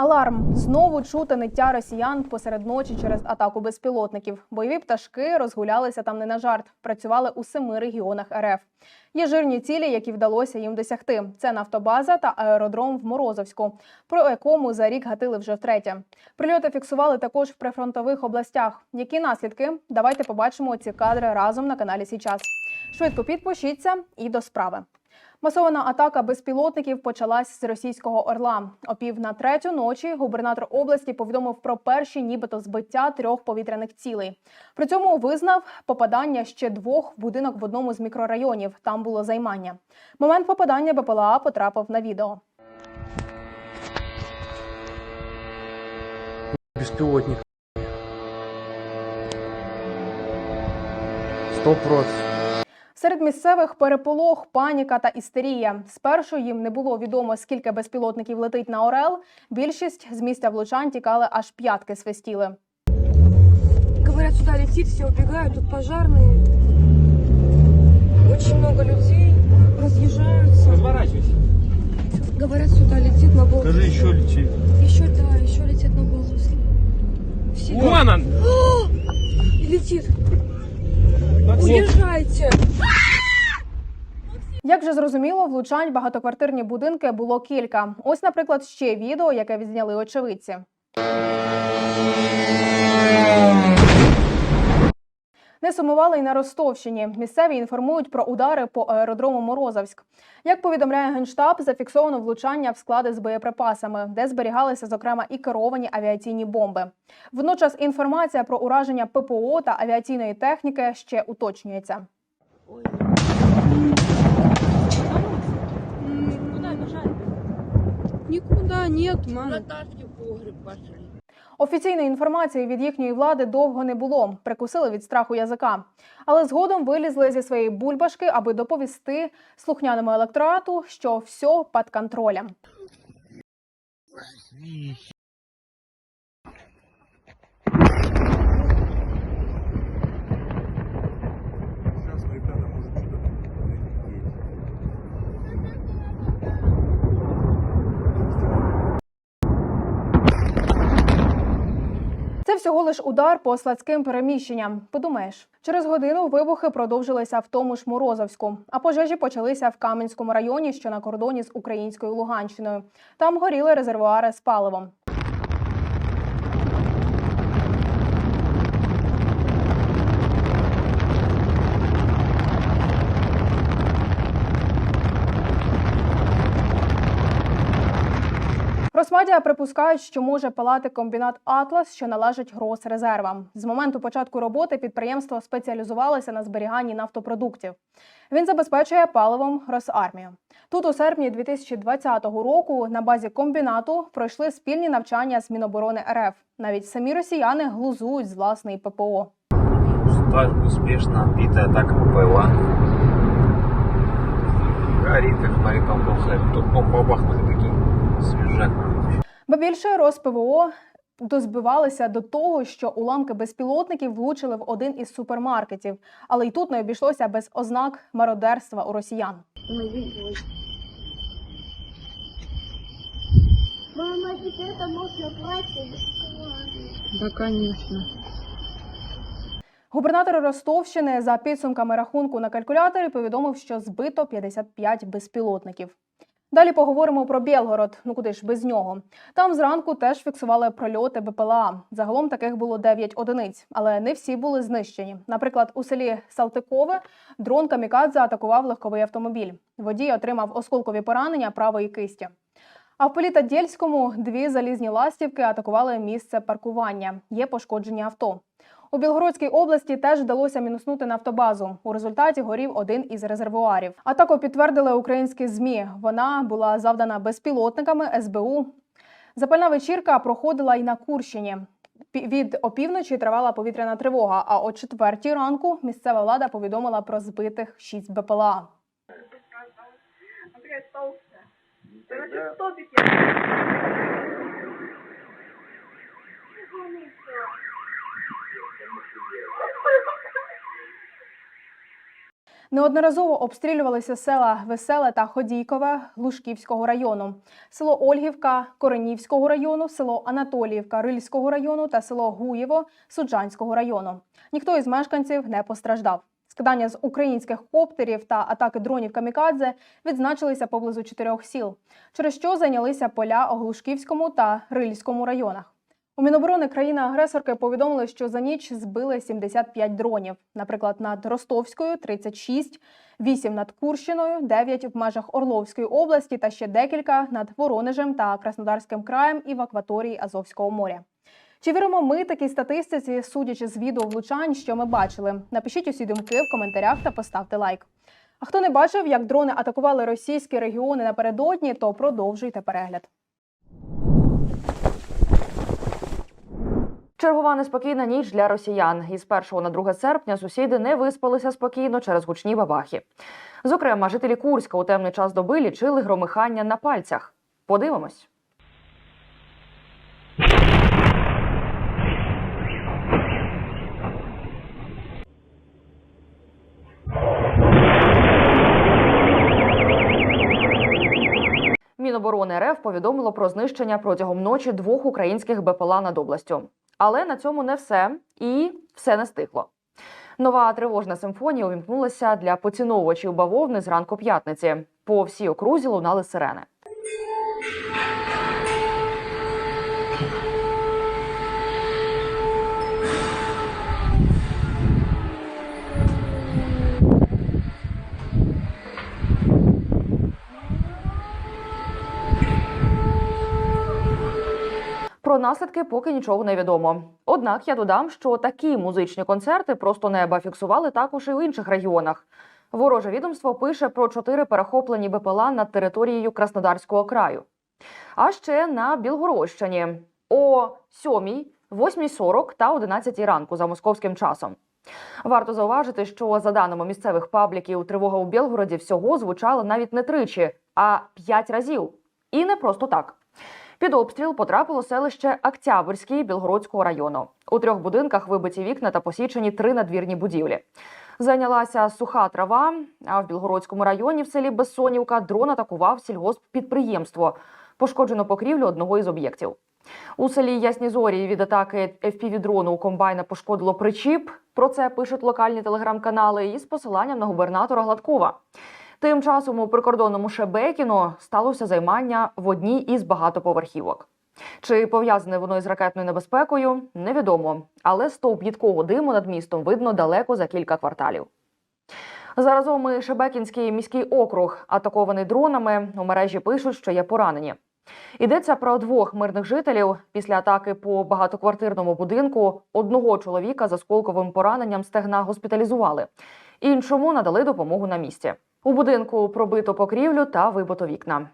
Аларм знову чути ниття росіян посеред ночі через атаку безпілотників. Бойові пташки розгулялися там не на жарт. Працювали у семи регіонах РФ. Є жирні цілі, які вдалося їм досягти. Це нафтобаза та аеродром в Морозовську, про якому за рік гатили вже втретє. Прильоти фіксували також в прифронтових областях. Які наслідки? Давайте побачимо ці кадри разом на каналі Січас. Швидко підпишіться і до справи. Масована атака безпілотників почалась з російського орла. О пів на третю ночі губернатор області повідомив про перші, нібито збиття трьох повітряних цілей. При цьому визнав попадання ще двох в будинок в одному з мікрорайонів. Там було займання. Момент попадання БПЛА потрапив на відео. Беспилотник. Сто процентов. Серед місцевих переполох, паніка та істерія. Спершу їм не було відомо, скільки безпілотників летить на Орел. Більшість з місця влучань тікали аж п'ятки свистіли. Говорят, сюда летит, все убегают, тут пожарные. Очень много людей разъезжаются. Разворачивайся. Говорят, сюда летит на Волгу. Скажи, еще лети. Еще, да, еще летит на Волгу. Все. Вон он! Летит. Уезжайте. Як вже зрозуміло, влучань багатоквартирні будинки було кілька. Ось, наприклад, ще відео, яке відзняли очевидці. Не сумували й на Ростовщині. Місцеві інформують про удари по аеродрому Морозовськ. Як повідомляє генштаб, зафіксовано влучання в склади з боєприпасами, де зберігалися зокрема і керовані авіаційні бомби. Водночас інформація про ураження ППО та авіаційної техніки ще уточнюється. Никуда нет, пошли. Офіційної інформації від їхньої влади довго не було, прикусили від страху язика. Але згодом вилізли зі своєї бульбашки, аби доповісти слухняному електорату, що все під контролем. Всього лиш удар по складським переміщенням. Подумаєш, через годину вибухи продовжилися в тому ж Морозовську, а пожежі почалися в Кам'янському районі, що на кордоні з українською Луганщиною. Там горіли резервуари з паливом. Росмедіа припускають, що може палати комбінат Атлас, що належить Гросрезервам. З моменту початку роботи підприємство спеціалізувалося на зберіганні нафтопродуктів. Він забезпечує паливом Росармію. Тут у серпні 2020 року на базі комбінату пройшли спільні навчання з Міноборони РФ. Навіть самі росіяни глузують з власної ППО. Так успешно отбитая атака ППЛА. Горит, как там был Тут бомба бахнули такие. Свежак. Ба більше РосПВО дозбивалися до того, що уламки безпілотників влучили в один із супермаркетів, але й тут не обійшлося без ознак мародерства у росіян. Мама, теперь это можно платье бесплатно. Да, конечно. Губернатор Ростовщини за підсумками рахунку на калькуляторі повідомив, що збито 55 безпілотників. Далі поговоримо про Білгород. Ну куди ж без нього? Там зранку теж фіксували прольоти БПЛА. Загалом таких було 9 одиниць, але не всі були знищені. Наприклад, у селі Салтикове дрон Камікадзе атакував легковий автомобіль. Водій отримав осколкові поранення правої кисті. А в Політадєльському дві залізні ластівки атакували місце паркування. Є пошкоджені авто. У Білгородській області теж вдалося мінуснути нафтобазу. У результаті горів один із резервуарів. Атаку підтвердили українські змі. Вона була завдана безпілотниками СБУ. Запальна вечірка проходила й на Курщині. Від опівночі тривала повітряна тривога. А о четвертій ранку місцева влада повідомила про збитих шість БПЛА. Неодноразово обстрілювалися села Веселе та Ходійкове Лужківського району, село Ольгівка Коренівського району, село Анатоліївка Рильського району та село Гуєво Суджанського району. Ніхто із мешканців не постраждав. Скидання з українських коптерів та атаки дронів камікадзе відзначилися поблизу чотирьох сіл, через що зайнялися поля у Глушківському та Рильському районах. У Міноборони країни-агресорки повідомили, що за ніч збили 75 дронів. Наприклад, над Ростовською 36, 8 над Курщиною, 9 в межах Орловської області та ще декілька над Воронежем та Краснодарським краєм і в акваторії Азовського моря. Чи віримо ми такій статистиці, судячи з відео влучань, що ми бачили? Напишіть усі думки в коментарях та поставте лайк. А хто не бачив, як дрони атакували російські регіони напередодні, то продовжуйте перегляд. Чергова неспокійна ніч для росіян. Із 1 на 2 серпня сусіди не виспалися спокійно через гучні бабахи. Зокрема, жителі Курська у темний час доби лічили громихання на пальцях. Подивимось. Міноборони РФ повідомило про знищення протягом ночі двох українських БПЛА над областю. Але на цьому не все і все не стихло. Нова тривожна симфонія увімкнулася для поціновувачів бавовни зранку п'ятниці. По всій окрузі лунали сирени. Наслідки поки нічого не відомо. Однак я додам, що такі музичні концерти просто неба фіксували також і в інших регіонах. Вороже відомство пише про чотири перехоплені БПЛА над територією Краснодарського краю. А ще на Білгородщині о 7, 8.40 та 11 ранку за московським часом. Варто зауважити, що за даними місцевих пабліків, тривога у Білгороді всього звучала навіть не тричі, а п'ять разів. І не просто так. Під обстріл потрапило селище Октябрьський Білгородського району. У трьох будинках вибиті вікна та посічені три надвірні будівлі. Зайнялася суха трава. А в Білгородському районі в селі Безсонівка дрон атакував сільгосппідприємство. Пошкоджено покрівлю одного із об'єктів. У селі Ясні Зорі від атаки FPV-дрону у комбайна пошкодило причіп. Про це пишуть локальні телеграм-канали із посиланням на губернатора Гладкова. Тим часом у прикордонному Шебекіно сталося займання в одній із багатоповерхівок. Чи пов'язане воно із ракетною небезпекою, невідомо, але стовп їдкого диму над містом видно далеко за кілька кварталів. Заразом і Шебекінський міський округ, атакований дронами, у мережі пишуть, що є поранені. Йдеться про двох мирних жителів. Після атаки по багатоквартирному будинку одного чоловіка з осколковим пораненням стегна госпіталізували, іншому надали допомогу на місці. У будинку пробито покрівлю та вибито вікна.